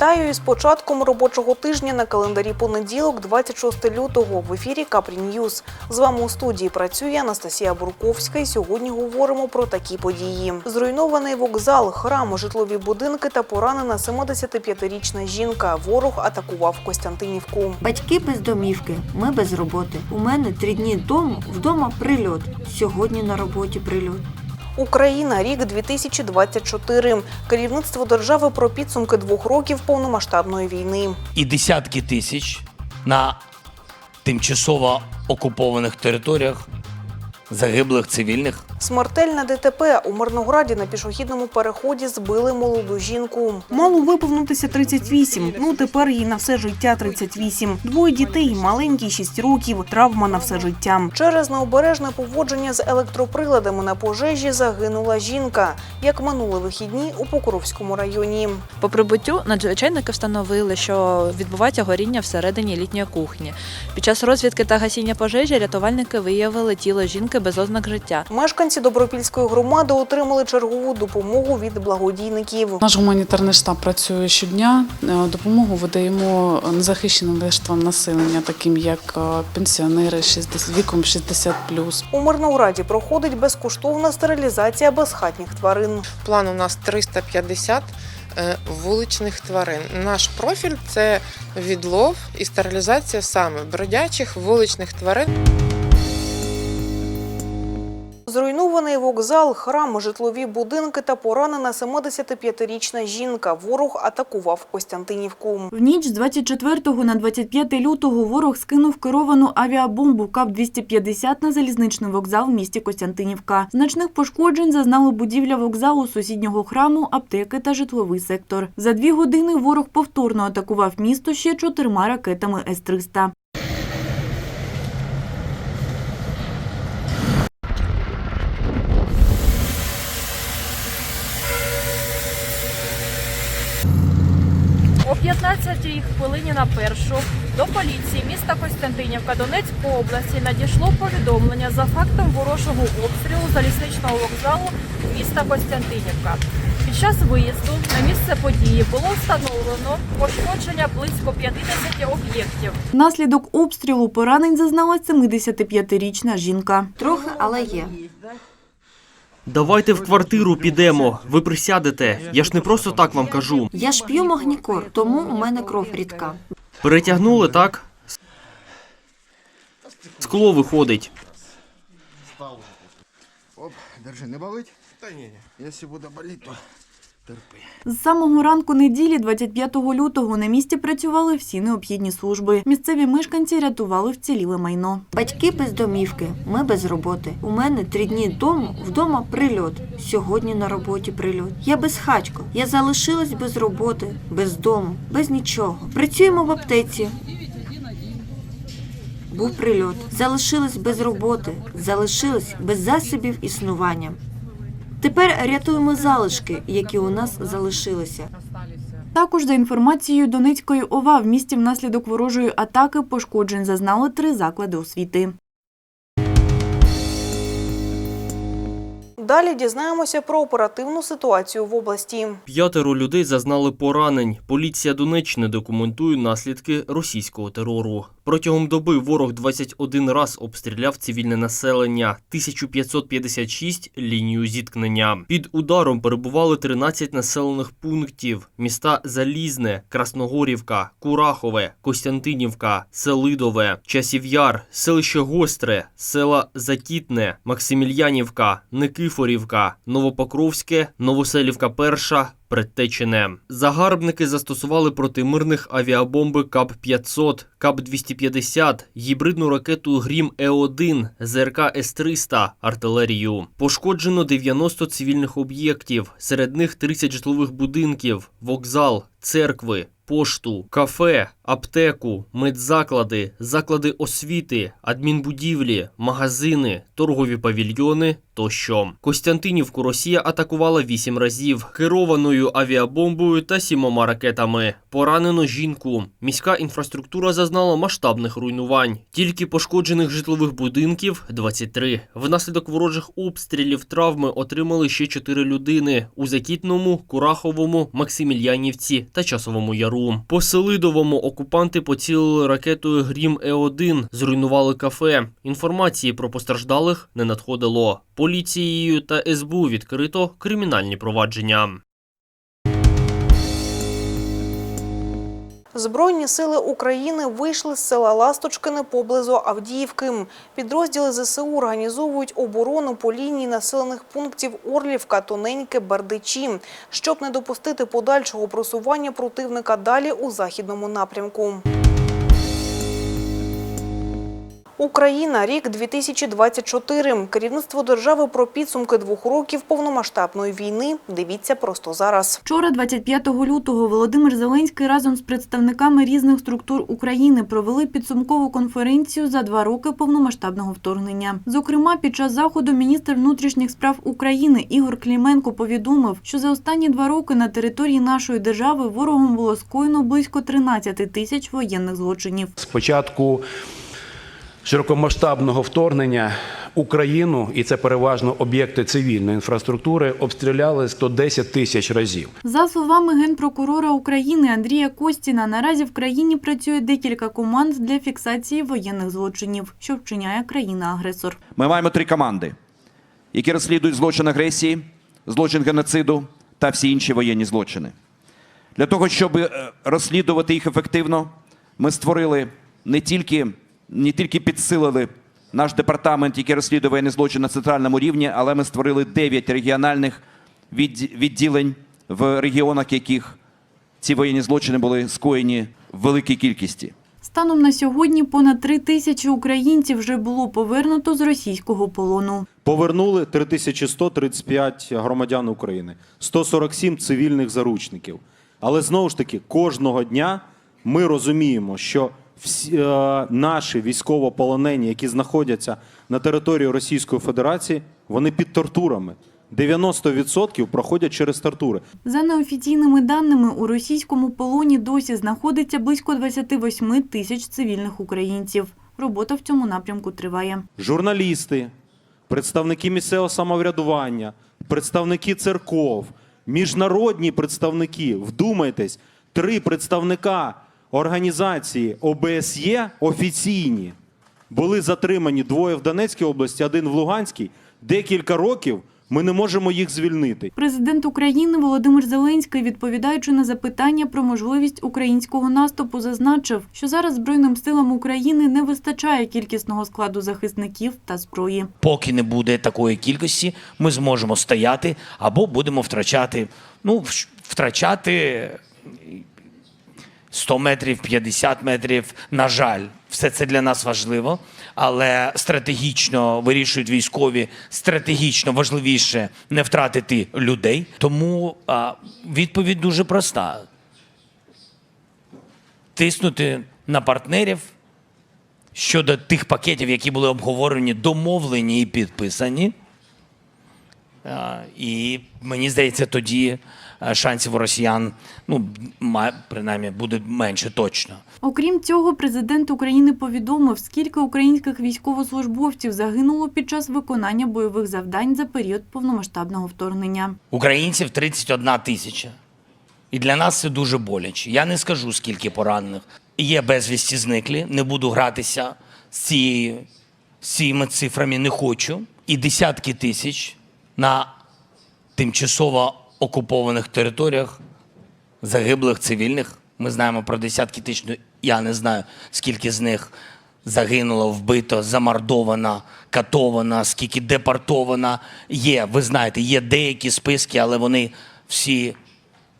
Вітаю із початком робочого тижня на календарі понеділок, 26 лютого. В ефірі Капрі Ньюз. З вами у студії працює Анастасія Бурковська. І сьогодні говоримо про такі події: зруйнований вокзал, храм, житлові будинки та поранена 75-річна жінка. Ворог атакував Костянтинівку. Батьки без домівки, ми без роботи. У мене три дні тому вдома прильот. Сьогодні на роботі прильот. Україна, рік 2024. Керівництво держави про підсумки двох років повномасштабної війни. і десятки тисяч на тимчасово окупованих територіях загиблих цивільних. Смертельне ДТП у Мирнограді на пішохідному переході збили молоду жінку. Мало виповнитися 38, Ну тепер їй на все життя 38. Двоє дітей, маленький 6 років. Травма на все життя. Через необережне поводження з електроприладами на пожежі загинула жінка, як минули вихідні у Покровському районі. По прибуттю надзвичайники встановили, що відбувається горіння всередині літньої кухні. Під час розвідки та гасіння пожежі рятувальники виявили тіло жінки без ознак життя. Мешканці Добропільської громади отримали чергову допомогу від благодійників. Наш гуманітарний штаб працює щодня. Е, Допомогу видаємо незахищеним верствам населення, таким як е, пенсіонери 60, віком 60 У Мирнограді проходить безкоштовна стерилізація безхатніх тварин. План у нас 350 е, вуличних тварин. Наш профіль це відлов і стерилізація саме бродячих вуличних тварин. Зруйнований вокзал, храм, житлові будинки та поранена 75-річна жінка. Ворог атакував Костянтинівку. В ніч з 24 на 25 лютого ворог скинув керовану авіабомбу КАП-250 на залізничний вокзал в місті Костянтинівка. Значних пошкоджень зазнали будівля вокзалу, сусіднього храму, аптеки та житловий сектор. За дві години ворог повторно атакував місто ще чотирма ракетами С-300. О 15-й хвилині на першу до поліції міста Костянтинівка Донецької області надійшло повідомлення за фактом ворожого обстрілу залізничного вокзалу міста Костянтинівка. Під час виїзду на місце події було встановлено пошкодження близько 50 об'єктів. Внаслідок обстрілу поранень зазнала 75-річна жінка. Трохи, але є. Давайте в квартиру підемо. Ви присядете. Я ж не просто так вам кажу. Я ж п'ю магнікор, тому у мене кров рідка. Перетягнули, так? Скло виходить. Оп, держи, не болить? Та ні, ні. Якщо буде боліти, то терпи. З самого ранку неділі, 25 лютого, на місці працювали всі необхідні служби. Місцеві мешканці рятували вціліле майно. Батьки без домівки, ми без роботи. У мене три дні тому вдома прильот. Сьогодні на роботі прильот. Я без безхатько. Я залишилась без роботи, без дому, без нічого. Працюємо в аптеці. Був прильот. Залишилась без роботи, залишилась без засобів існування. Тепер рятуємо залишки, які у нас залишилися. Також за інформацією Донецької ОВА в місті внаслідок ворожої атаки пошкоджень зазнали три заклади освіти. Далі дізнаємося про оперативну ситуацію в області. П'ятеро людей зазнали поранень. Поліція Донеччини документує наслідки російського терору. Протягом доби ворог 21 раз обстріляв цивільне населення, 1556 – лінію зіткнення. Під ударом перебували 13 населених пунктів: міста Залізне, Красногорівка, Курахове, Костянтинівка, Селидове, Часів'яр, селище Гостре, села Закітне, Максимільянівка, Никифорівка, Новопокровське, Новоселівка Перша, Предтечене. Загарбники застосували проти мирних авіабомби КАП-500, КАП-250, гібридну ракету Грім Е-1, ЗРК С-300, артилерію. Пошкоджено 90 цивільних об'єктів, серед них 30 житлових будинків, вокзал, церкви, пошту, кафе, аптеку, медзаклади, заклади освіти, адмінбудівлі, магазини, торгові павільйони тощо. Костянтинівку Росія атакувала вісім разів керованою однією авіабомбою та сімома ракетами. Поранено жінку. Міська інфраструктура зазнала масштабних руйнувань. Тільки пошкоджених житлових будинків 23. Внаслідок ворожих обстрілів травми отримали ще 4 людини у Закітному, Кураховому, Максимільянівці та Часовому Яру. По Селидовому окупанти поцілили ракетою Грім Е1, зруйнували кафе. Інформації про постраждалих не надходило. Поліцією та СБУ відкрито кримінальні провадження. Збройні сили України вийшли з села Ласточкине поблизу Авдіївки. Підрозділи ЗСУ організовують оборону по лінії населених пунктів Орлівка, Тоненьке, Бердичі, щоб не допустити подальшого просування противника далі у західному напрямку. Україна, рік 2024. Керівництво держави про підсумки двох років повномасштабної війни. Дивіться просто зараз. Вчора, 25 лютого, Володимир Зеленський разом з представниками різних структур України провели підсумкову конференцію за два роки повномасштабного вторгнення. Зокрема, під час заходу міністр внутрішніх справ України Ігор Кліменко повідомив, що за останні два роки на території нашої держави ворогом було скоєно близько 13 тисяч воєнних злочинів. З початку широкомасштабного вторгнення Україну, і це переважно об'єкти цивільної інфраструктури, обстріляли 110 тисяч разів. За словами генпрокурора України Андрія Костіна, наразі в країні працює декілька команд для фіксації воєнних злочинів, що вчиняє країна-агресор. Ми маємо три команди, які розслідують злочин агресії, злочин геноциду та всі інші воєнні злочини. Для того, щоб е, розслідувати їх ефективно, ми створили не тільки, не тільки підсилили наш департамент, який розслідує воєнний злочин на центральному рівні, але ми створили 9 регіональних відд- відділень в регіонах, яких ці воєнні злочини були скоєні в великій кількості. Станом на сьогодні понад три тисячі українців вже було повернуто з російського полону. Повернули 3135 громадян України, 147 цивільних заручників. Але знову ж таки, кожного дня ми розуміємо, що всі е, наші військовополонені, які знаходяться на території Російської Федерації, вони під тортурами. 90% проходять через тортури. За неофіційними даними, у російському полоні досі знаходиться близько 28 тисяч цивільних українців. Робота в цьому напрямку триває. журналісти, представники місцевого самоврядування, представники церков, міжнародні представники. Вдумайтесь, три представника організації ОБСЄ офіційні були затримані двоє в Донецькій області, один в Луганській. Декілька років ми не можемо їх звільнити. Президент України Володимир Зеленський, відповідаючи на запитання про можливість українського наступу, зазначив, що зараз Збройним силам України не вистачає кількісного складу захисників та зброї. Поки не буде такої кількості, ми зможемо стояти або будемо втрачати. Ну, втрачати 100 метрів, 50 метрів. На жаль, все це для нас важливо, але стратегічно вирішують військові, стратегічно важливіше не втратити людей. Тому а, відповідь дуже проста: тиснути на партнерів щодо тих пакетів, які були обговорені, домовлені і підписані. А, І мені здається, тоді шансів у росіян, ну, принаймні, буде менше точно. Окрім цього, президент України повідомив, скільки українських військовослужбовців загинуло під час виконання бойових завдань за період повномасштабного вторгнення. Українців 31 тисяча. І для нас це дуже боляче. Я не скажу, скільки поранених. Є безвісті зниклі, не буду гратися з, цією, з цими цифрами, не хочу. І десятки тисяч на тимчасово окупованих територіях загиблих цивільних. Ми знаємо про десятки тисяч, ну, я не знаю, скільки з них загинуло, вбито, замордовано, катовано, скільки депортовано. Є, ви знаєте, є деякі списки, але вони всі.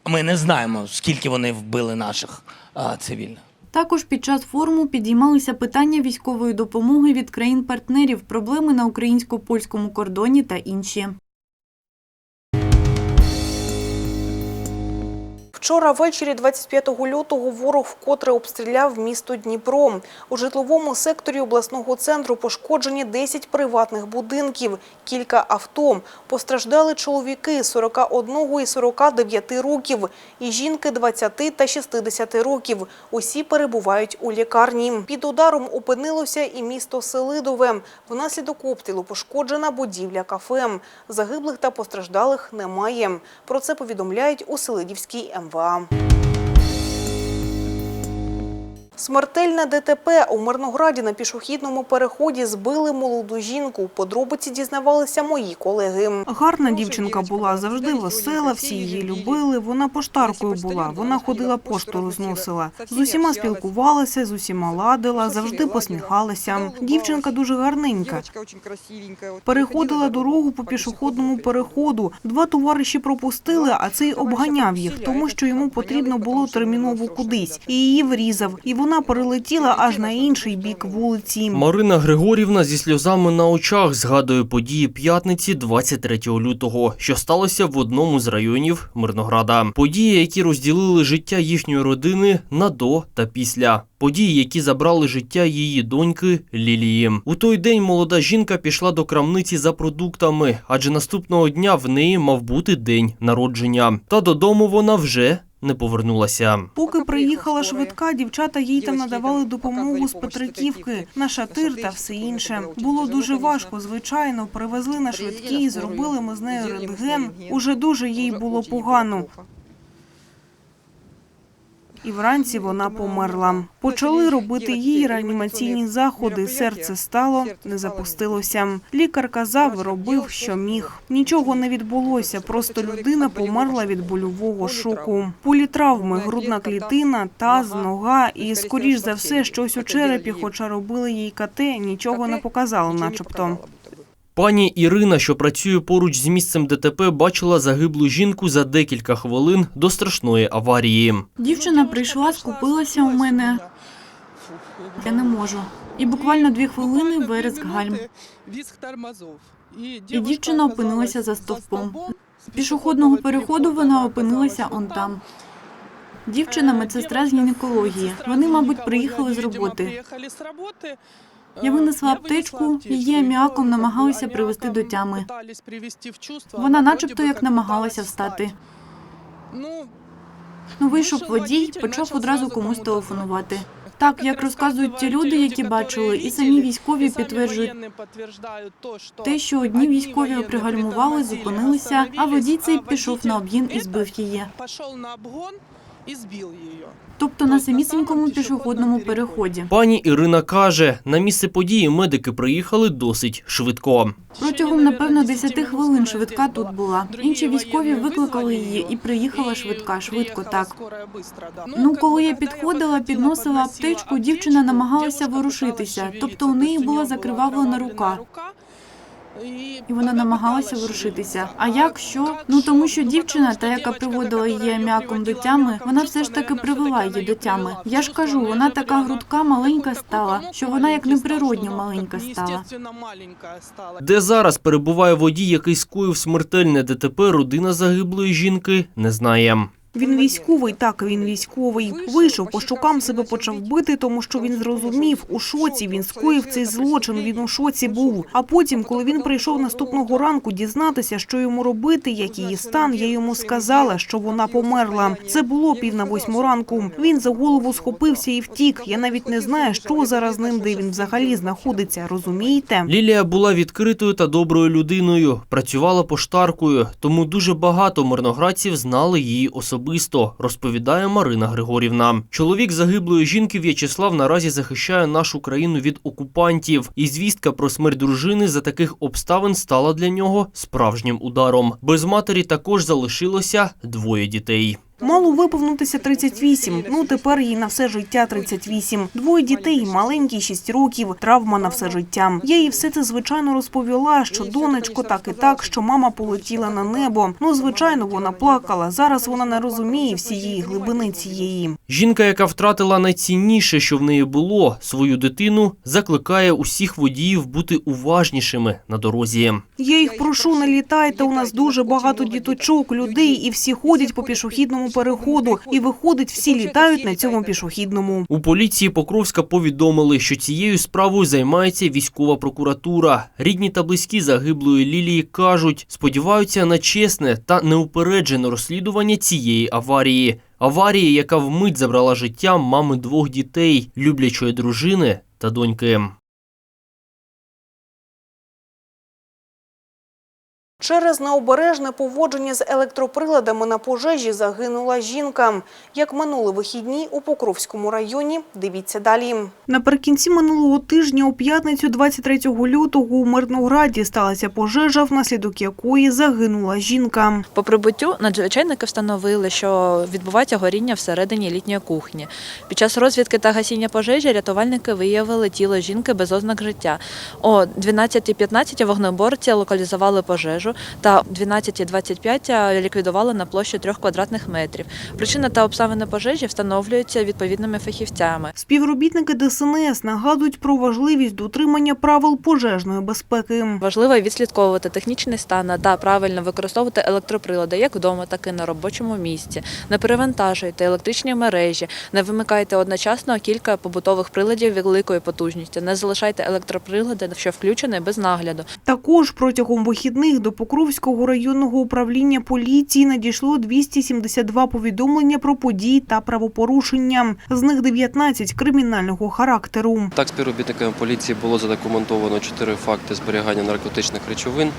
Ми не знаємо, скільки вони вбили наших а, цивільних. Також під час форуму підіймалися питання військової допомоги від країн-партнерів, проблеми на українсько-польському кордоні та інші. Вчора ввечері 25 лютого ворог вкотре обстріляв місто Дніпро. У житловому секторі обласного центру пошкоджені 10 приватних будинків, кілька авто. Постраждали чоловіки 41 і 49 років і жінки 20 та 60 років. Усі перебувають у лікарні. Під ударом опинилося і місто Селидове. Внаслідок обстрілу пошкоджена будівля кафе. Загиблих та постраждалих немає. Про це повідомляють у Селидівській МВА. Смертельне ДТП у Мирнограді на пішохідному переході збили молоду жінку. Подробиці дізнавалися мої колеги. Гарна дівчинка була, завжди весела, всі її любили. Вона поштаркою була, вона ходила пошту розносила. З усіма спілкувалася, з усіма ладила, завжди посміхалася. Дівчинка дуже гарненька. Переходила дорогу по пішохідному переходу. Два товариші пропустили, а цей обганяв їх, тому що йому потрібно було терміново кудись. І її врізав. І вона перелетіла аж на інший бік вулиці. Марина Григорівна зі сльозами на очах згадує події п'ятниці 23 лютого, що сталося в одному з районів Мирнограда. Події, які розділили життя їхньої родини на до та після. Події, які забрали життя її доньки Лілії. У той день молода жінка пішла до крамниці за продуктами, адже наступного дня в неї мав бути день народження. Та додому вона вже не повернулася. Поки приїхала швидка, дівчата їй там надавали допомогу з Петриківки, на шатир та все інше. Було дуже важко, звичайно. Привезли на швидкій, зробили ми з нею рентген. Уже дуже їй було погано. І вранці вона померла. Почали робити їй реанімаційні заходи. Серце стало, не запустилося. Лікар казав, робив, що міг. Нічого не відбулося. Просто людина померла від больового шоку. Політравми, грудна клітина, таз, нога і, скоріш за все, щось у черепі, хоча робили їй КТ, нічого не показало, начебто. Пані Ірина, що працює поруч з місцем ДТП, бачила загиблу жінку за декілька хвилин до страшної аварії. Дівчина прийшла, скупилася у мене. Я не можу. І буквально дві хвилини вереск гальм. І дівчина опинилася за стовпом. З пішохідного переходу вона опинилася он там. Дівчина медсестра з гінекології. Вони, мабуть, приїхали з роботи. Я винесла аптечку, її аміаком намагалися привести до тями. Вона начебто як намагалася встати. Ну, вийшов водій, почав одразу комусь телефонувати. Так, як розказують ті люди, які бачили, і самі військові підтверджують те, що одні військові пригальмували, зупинилися, а водій цей пішов на об'їн і збив її. Тобто на самісінькому пішохідному переході. Пані Ірина каже, на місце події медики приїхали досить швидко. Протягом, напевно, 10 хвилин швидка тут була. Інші військові викликали її і приїхала швидка, швидко так. Ну, коли я підходила, підносила аптечку, дівчина намагалася ворушитися, тобто у неї була закривавлена рука. І вона намагалася ворушитися. А як що? Ну тому що дівчина, та яка приводила її аміаком до тями, вона все ж таки привела її до тями. Я ж кажу, вона така грудка маленька стала, що вона як неприродньо маленька стала. Де зараз перебуває водій, який скоїв смертельне ДТП, родина загиблої жінки не знає. Він військовий, так він військовий. Вийшов по щокам себе почав бити, тому що він зрозумів, у шоці він скоїв цей злочин. Він у шоці був. А потім, коли він прийшов наступного ранку дізнатися, що йому робити, як її стан, я йому сказала, що вона померла. Це було пів на восьму ранку. Він за голову схопився і втік. Я навіть не знаю, що зараз ним, де він взагалі знаходиться. Розумієте? Лілія була відкритою та доброю людиною, працювала поштаркою, тому дуже багато мирноградців знали її особисто, розповідає Марина Григорівна. Чоловік загиблої жінки В'ячеслав наразі захищає нашу країну від окупантів, і звістка про смерть дружини за таких обставин стала для нього справжнім ударом. Без матері також залишилося двоє дітей. Мало виповнитися 38, ну тепер їй на все життя 38. Двоє дітей, маленький 6 років, травма на все життя. Я їй все це звичайно розповіла, що донечко так і так, що мама полетіла на небо. Ну, звичайно, вона плакала. Зараз вона не розуміє всієї глибини цієї. Жінка, яка втратила найцінніше, що в неї було, свою дитину, закликає усіх водіїв бути уважнішими на дорозі. Я їх прошу, не літайте. У нас дуже багато діточок, людей, і всі ходять по пішохідному пішохідному переходу, і виходить, всі літають на цьому пішохідному. У поліції Покровська повідомили, що цією справою займається військова прокуратура. Рідні та близькі загиблої Лілії кажуть, сподіваються на чесне та неупереджене розслідування цієї аварії. Аварії, яка вмить забрала життя мами двох дітей, люблячої дружини та доньки. Через необережне поводження з електроприладами на пожежі загинула жінка. Як минули вихідні у Покровському районі, дивіться далі. Наприкінці минулого тижня у п'ятницю 23 лютого у Мирнограді сталася пожежа, внаслідок якої загинула жінка. По прибуттю надзвичайники встановили, що відбувається горіння всередині літньої кухні. Під час розвідки та гасіння пожежі рятувальники виявили тіло жінки без ознак життя. О 12.15 вогнеборці локалізували пожежу та 12.25 ліквідували на площі трьох квадратних метрів. Причина та обставини пожежі встановлюються відповідними фахівцями. Співробітники ДСНС нагадують про важливість дотримання правил пожежної безпеки. Важливо відслідковувати технічний стан та правильно використовувати електроприлади як вдома, так і на робочому місці. Не перевантажуйте електричні мережі, не вимикайте одночасно кілька побутових приладів великої потужності, не залишайте електроприлади, що включені без нагляду. Також протягом вихідних до Покровського районного управління поліції надійшло 272 повідомлення про події та правопорушення. З них 19 кримінального характеру. Так, співробітниками поліції було задокументовано чотири факти зберігання наркотичних речовин.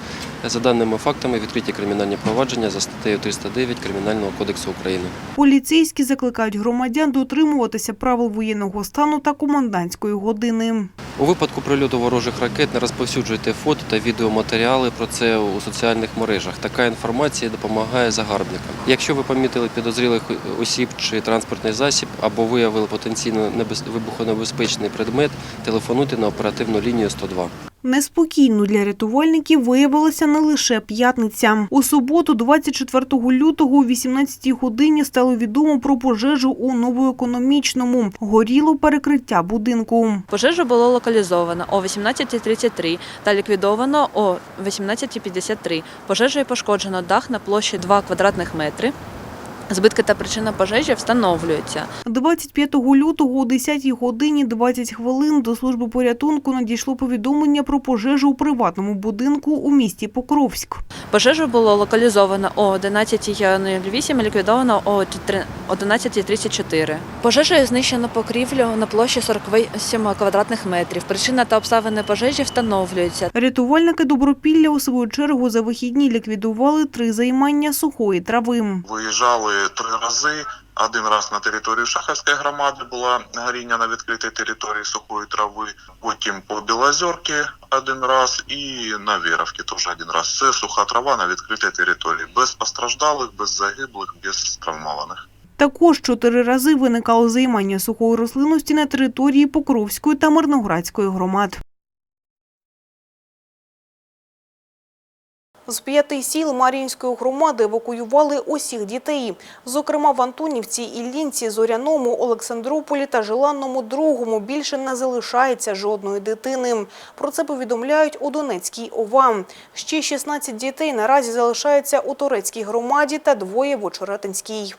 За даними фактами, відкриті кримінальні провадження за статтею 309 Кримінального кодексу України. Поліцейські закликають громадян дотримуватися правил воєнного стану та комендантської години. У випадку прильоту ворожих ракет не розповсюджуйте фото та відеоматеріали про це у соціальних мережах. Така інформація допомагає загарбникам. Якщо ви помітили підозрілих осіб чи транспортний засіб або виявили потенційно вибухонебезпечний предмет, телефонуйте на оперативну лінію 102. Неспокійно для рятувальників виявилася не лише п'ятниця. У суботу, 24 лютого, о 18 годині стало відомо про пожежу у новоекономічному. Горіло перекриття будинку. Пожежу було локалізовано о 18.33 та ліквідовано о 18.53. Пожежею пошкоджено дах на площі 2 квадратних метри. Збитки та причина пожежі встановлюються. 25 лютого о 10 годині 20 хвилин до служби порятунку надійшло повідомлення про пожежу у приватному будинку у місті Покровськ. Пожежу було локалізовано о 11.08 і ліквідовано о 11.34. Пожежею знищено покрівлю на площі 48 квадратних метрів. Причина та обставини пожежі встановлюються. Рятувальники Добропілля у свою чергу за вихідні ліквідували три займання сухої трави. Виїжджали три рази. Один раз на територію Шаховської громади була горіння на відкритій території сухої трави. Потім по Білозерки один раз і на Віровці теж один раз. Це суха трава на відкритій території. Без постраждалих, без загиблих, без травмованих. Також чотири рази виникало займання сухої рослинності на території Покровської та Мирноградської громад. З п'яти сіл Мар'їнської громади евакуювали усіх дітей. Зокрема, в Антонівці, Іллінці, Зоряному, Олександрополі та Желанному Другому більше не залишається жодної дитини. Про це повідомляють у Донецькій ОВА. Ще 16 дітей наразі залишаються у Турецькій громаді та двоє в Очеретинській.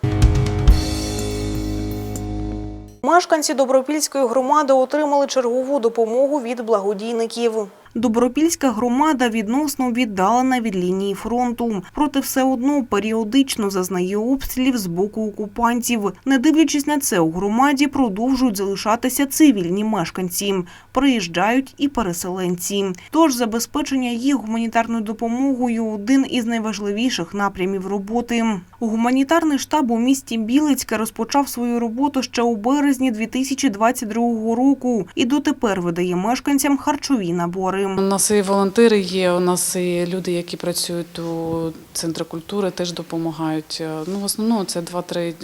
Мешканці Добропільської громади отримали чергову допомогу від благодійників. Добропільська громада відносно віддалена від лінії фронту. Проте все одно періодично зазнає обстрілів з боку окупантів. Не дивлячись на це, у громаді продовжують залишатися цивільні мешканці. Приїжджають і переселенці. Тож забезпечення їх гуманітарною допомогою один із найважливіших напрямів роботи. Гуманітарний штаб у місті Білицьке розпочав свою роботу ще у березні 2022 року і дотепер видає мешканцям харчові набори. У нас і волонтери є, у нас і люди, які працюють у центрі культури, теж допомагають. Ну, в основному це два-три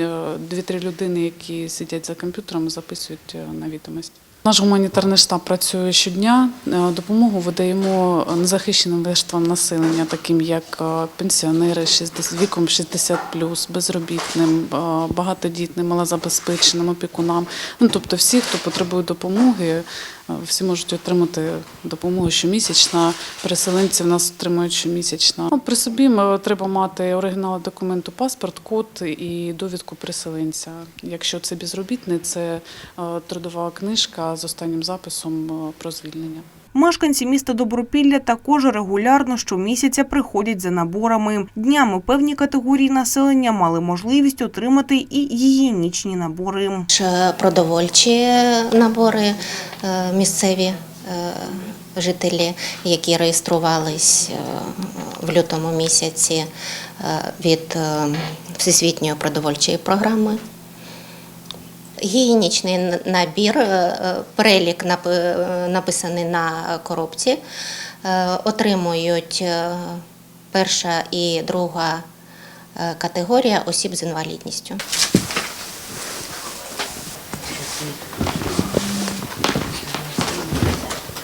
дві-три людини, які сидять за комп'ютером записують е, на відомості. Наш гуманітарний штаб працює щодня. Е, Допомогу видаємо незахищеним верствам населення, таким як е, пенсіонери 60, віком 60+, безробітним, е, багатодітним, малозабезпеченим, опікунам. Ну, тобто всі, хто потребує допомоги, Е, Всі можуть отримати допомогу щомісячно. Переселенці в нас отримують щомісячно. Ну, При собі ми треба мати оригінал документу, паспорт, код і довідку переселенця. Якщо це безробітний, це е, трудова книжка з останнім записом е, про звільнення. Мешканці міста Добропілля також регулярно щомісяця приходять за наборами. Днями певні категорії населення мали можливість отримати і гігієнічні набори. Продовольчі набори е, місцеві е, жителі, які реєструвались е, в лютому місяці е, від е, Всесвітньої продовольчої програми. Гігієнічний набір, е, е, перелік е, написаний на коробці, отримують перша і друга категорія осіб з інвалідністю.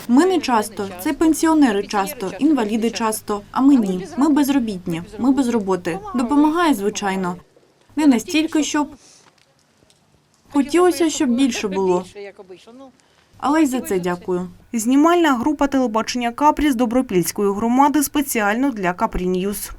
Ми не часто, це пенсіонери часто, інваліди часто, а ми ні. Ми безробітні, ми без роботи. Допомагає, звичайно. Не настільки, щоб хотілося, щоб більше було. Але й за це дякую. Знімальна група телебачення Капрі з Добропільської громади спеціально для Капрі Ньюз.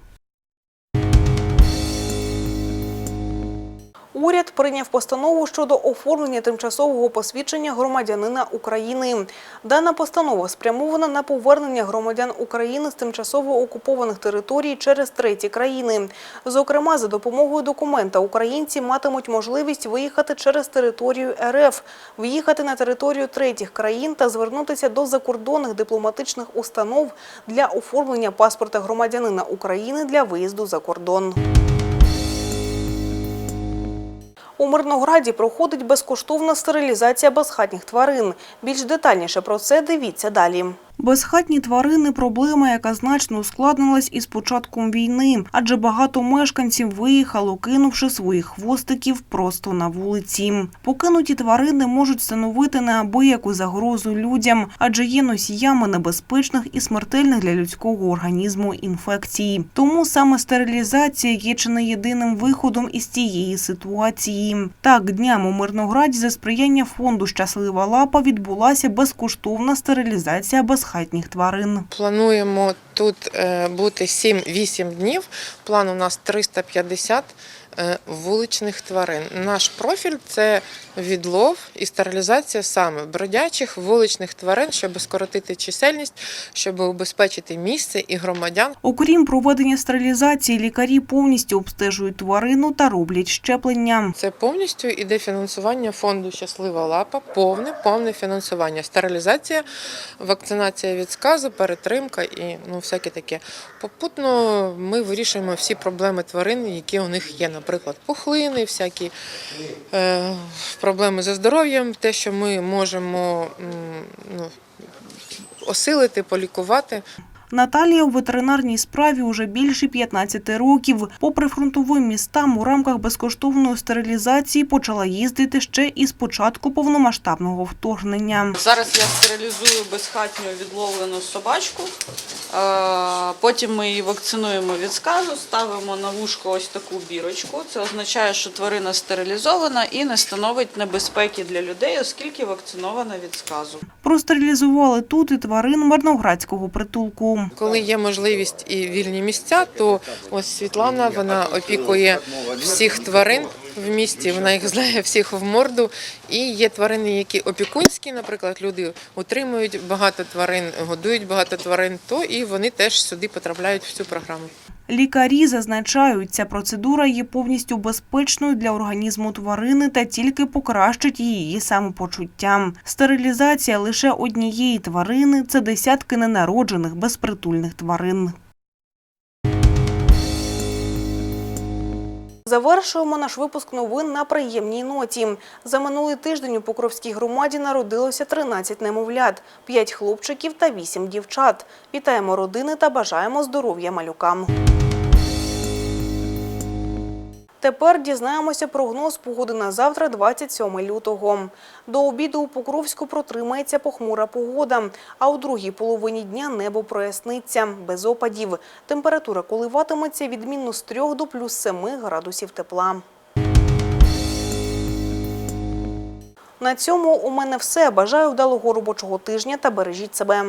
Уряд прийняв постанову щодо оформлення тимчасового посвідчення громадянина України. Дана постанова спрямована на повернення громадян України з тимчасово окупованих територій через треті країни. Зокрема, за допомогою документа українці матимуть можливість виїхати через територію РФ, в'їхати на територію третіх країн та звернутися до закордонних дипломатичних установ для оформлення паспорта громадянина України для виїзду за кордон. У Мирнограді проходить безкоштовна стерилізація безхатніх тварин. Більш детальніше про це дивіться далі. Безхатні тварини – проблема, яка значно ускладнилась із початком війни, адже багато мешканців виїхало, кинувши своїх хвостиків просто на вулиці. Покинуті тварини можуть становити неабияку загрозу людям, адже є носіями небезпечних і смертельних для людського організму інфекцій. Тому саме стерилізація є чи не єдиним виходом із цієї ситуації. Так, днями у Мирнограді за сприяння фонду Щаслива лапа відбулася безкоштовна стерилізація безхатніх тварин. Плануємо тут е, бути 7-8 днів. План у нас 350 е, вуличних тварин. Наш профіль це відлов і стерилізація саме бродячих вуличних тварин, щоб скоротити чисельність, щоб убезпечити місце і громадян. Окрім проведення стерилізації, лікарі повністю обстежують тварину та роблять щеплення. Це повністю іде фінансування фонду Щаслива лапа, повне, повне фінансування. Стерилізація, вакцинація від сказу, перетримка і ну всяке таке. Попутно ми вирішуємо всі проблеми тварин, які у них є, наприклад, пухлини, всякі е, проблеми зі здоров'ям, те, що ми можемо ну, осилити, полікувати. Наталія у ветеринарній справі уже більше 15 років. Попри фронтовим містам, у рамках безкоштовної стерилізації почала їздити ще із початку повномасштабного вторгнення. Зараз я стерилізую безхатню відловлену собачку. Е, Потім ми її вакцинуємо від сказу, ставимо на вушко ось таку бірочку. Це означає, що тварина стерилізована і не становить небезпеки для людей, оскільки вакцинована від сказу. Простерилізували тут і тварин Марноградського притулку. Коли є можливість і вільні місця, то ось Світлана вона опікує всіх тварин в місті. Вона їх знає всіх в морду. І є тварини, які опікунські, наприклад, люди утримують багато тварин, годують багато тварин, то і вони теж сюди потрапляють в цю програму. Лікарі зазначають, ця процедура є повністю безпечною для організму тварини та тільки покращить її самопочуття. Стерилізація лише однієї тварини – це десятки ненароджених безпритульних тварин. Завершуємо наш випуск новин на приємній ноті. За минулий тиждень у Покровській громаді народилося 13 немовлят, 5 хлопчиків та 8 дівчат. Вітаємо родини та бажаємо здоров'я малюкам. Тепер дізнаємося прогноз погоди на завтра, 27 лютого. До обіду у Покровську протримається похмура погода, а у другій половині дня небо проясниться, без опадів. Температура коливатиметься від мінус 3 до плюс 7 градусів тепла. На цьому у мене все. Бажаю вдалого робочого тижня та бережіть себе.